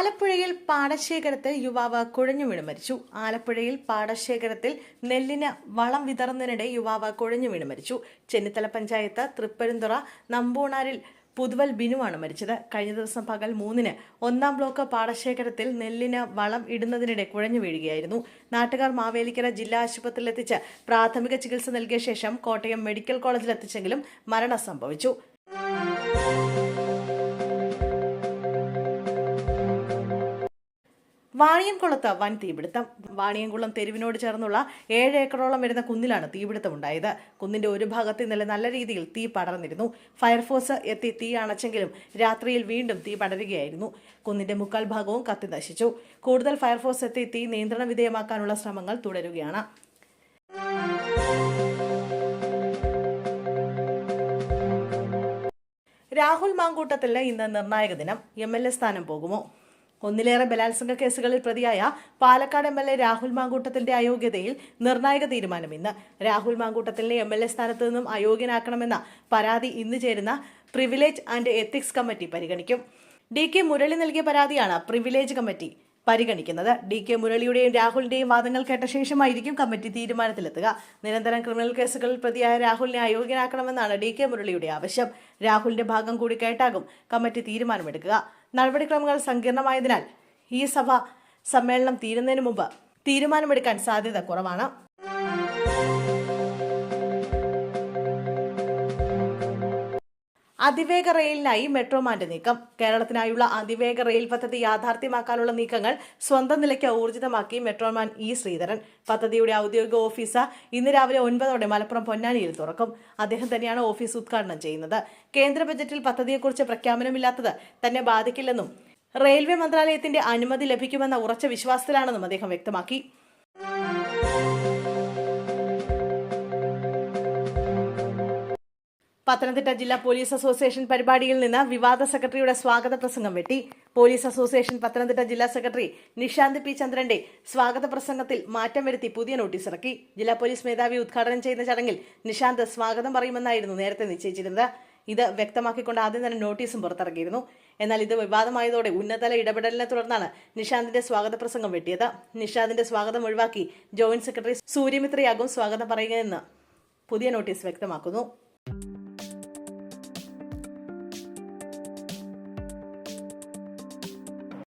ആലപ്പുഴയിൽ പാടശേഖരത്തിൽ യുവാവ് കുഴഞ്ഞു വീണ് മരിച്ചു. ആലപ്പുഴയിൽ പാടശേഖരത്തിൽ നെല്ലിന് വളം വിതറുന്നതിനിടെ യുവാവ് കുഴഞ്ഞു വീണ് മരിച്ചു. ചെന്നിത്തല പഞ്ചായത്ത് തൃപ്പരുന്തുറ നമ്പൂണാരിൽ പുതുവൽ ബിനുവാണ് മരിച്ചത്. കഴിഞ്ഞ ദിവസം പകൽ മൂന്നിന് ഒന്നാം ബ്ലോക്ക് പാടശേഖരത്തിൽ നെല്ലിന് വളം ഇടുന്നതിനിടെ കുഴഞ്ഞു വീഴുകയായിരുന്നു. നാട്ടുകാർ മാവേലിക്കര ജില്ലാ ആശുപത്രിയിലെത്തിച്ച് പ്രാഥമിക ചികിത്സ നൽകിയ ശേഷം കോട്ടയം മെഡിക്കൽ കോളേജിലെത്തിച്ചെങ്കിലും മരണം സംഭവിച്ചു. വാണിയംകുളത്ത് വൻ തീപിടുത്തം. വാണിയംകുളം തെരുവിനോട് ചേർന്നുള്ള ഏഴ് ഏക്കറോളം വരുന്ന കുന്നിലാണ് തീപിടുത്തമുണ്ടായത്. കുന്നിന്റെ ഒരു ഭാഗത്ത് ഇന്നലെ നല്ല രീതിയിൽ തീ പടർന്നിരുന്നു. ഫയർഫോഴ്സ് എത്തി തീ അണച്ചെങ്കിലും രാത്രിയിൽ വീണ്ടും തീ പടരുകയായിരുന്നു. കുന്നിന്റെ മുക്കാൽ ഭാഗവും കത്തി നശിച്ചു. കൂടുതൽ ഫയർഫോഴ്സ് എത്തി തീ നിയന്ത്രണ വിധേയമാക്കാനുള്ള ശ്രമങ്ങൾ തുടരുകയാണ്. രാഹുൽ മാങ്കൂട്ടത്തിന് ഇന്ന് നിർണായക ദിനം. എം എൽ എ സ്ഥാനം പോകുമോ? ഒന്നിലേറെ ബലാത്സംഗ കേസുകളിൽ പ്രതിയായ Palakkad M L A Rahul മാങ്കൂട്ടത്തിന്റെ അയോഗ്യതയിൽ നിർണായക തീരുമാനം ഇന്ന്. രാഹുൽ മാങ്കൂട്ടത്തിലെ എം എൽ എ സ്ഥാനത്ത് നിന്നും അയോഗ്യനാക്കണമെന്ന പരാതി ഇന്ന് ചേരുന്ന പ്രിവിലേജ് ആൻഡ് എത്തിക്സ് കമ്മിറ്റി പരിഗണിക്കും. ഡി കെ മുരളി നൽകിയ പരാതിയാണ് പ്രിവിലേജ് കമ്മിറ്റി പരിഗണിക്കുന്നത്. ഡി കെ മുരളിയുടെയും രാഹുലിന്റെയും വാദങ്ങൾ കേട്ട ശേഷമായിരിക്കും കമ്മിറ്റി തീരുമാനത്തിലെത്തുക. നിരന്തരം ക്രിമിനൽ കേസുകളിൽ പ്രതിയായ രാഹുലിനെ അയോഗ്യനാക്കണമെന്നാണ് ഡി കെ മുരളിയുടെ ആവശ്യം. രാഹുലിന്റെ ഭാഗം കൂടി കേട്ടാകും കമ്മിറ്റി തീരുമാനമെടുക്കുക. നടപടിക്രമങ്ങൾ സങ്കീർണമായതിനാൽ ഈ സഭ സമ്മേളനം തീരുന്നതിന് മുമ്പ് തീരുമാനമെടുക്കാൻ സാധ്യത കുറവാണ്. അതിവേഗ റെയിലിനായി മെട്രോമാന്റെ നീക്കം. കേരളത്തിനായുള്ള അതിവേഗ റെയിൽ പദ്ധതി യാഥാർത്ഥ്യമാക്കാനുള്ള നീക്കങ്ങൾ സ്വന്തം നിലയ്ക്ക് ഊർജിതമാക്കി മെട്രോമാൻ ഇ ശ്രീധരൻ. പദ്ധതിയുടെ ഔദ്യോഗിക ഓഫീസ് ഇന്ന് രാവിലെ ഒൻപതോടെ മലപ്പുറം പൊന്നാനിയിൽ തുറക്കും. അദ്ദേഹം തന്നെയാണ് ഓഫീസ് ഉദ്ഘാടനം ചെയ്യുന്നത്. കേന്ദ്ര ബജറ്റിൽ പദ്ധതിയെക്കുറിച്ച് പ്രഖ്യാപനമില്ലാത്തത് തന്നെ ബാധിക്കില്ലെന്നും റെയിൽവേ മന്ത്രാലയത്തിന്റെ അനുമതി ലഭിക്കുമെന്ന ഉറച്ച വിശ്വാസത്തിലാണെന്നും അദ്ദേഹം വ്യക്തമാക്കി. പത്തനംതിട്ട ജില്ലാ പോലീസ് അസോസിയേഷൻ പരിപാടിയിൽ നിന്ന് വിവാദ സെക്രട്ടറിയുടെ സ്വാഗത പ്രസംഗം വെട്ടി. പോലീസ് അസോസിയേഷൻ പത്തനംതിട്ട ജില്ലാ സെക്രട്ടറി നിഷാന്ത് പി ചന്ദ്രന്റെ സ്വാഗത പ്രസംഗത്തിൽ മാറ്റം വരുത്തി പുതിയ നോട്ടീസ് ഇറക്കി. ജില്ലാ പോലീസ് മേധാവി ഉദ്ഘാടനം ചെയ്യുന്ന ചടങ്ങിൽ നിഷാന്ത് സ്വാഗതം പറയുമെന്നായിരുന്നു നേരത്തെ നിശ്ചയിച്ചിരുന്നത്. ഇത് വ്യക്തമാക്കിക്കൊണ്ട് ആദ്യം തന്നെ നോട്ടീസും പുറത്തിറക്കിയിരുന്നു. എന്നാൽ ഇത് വിവാദമായതോടെ ഉന്നതതല ഇടപെടലിനെ തുടർന്നാണ് നിഷാന്തിന്റെ സ്വാഗത പ്രസംഗം വെട്ടിയത്. നിഷാന്തിന്റെ സ്വാഗതം ഒഴിവാക്കി ജോയിന്റ് സെക്രട്ടറി സൂര്യമിത്രയാകും സ്വാഗതം പറയുകയെന്ന് പുതിയ നോട്ടീസ് വ്യക്തമാക്കുന്നു.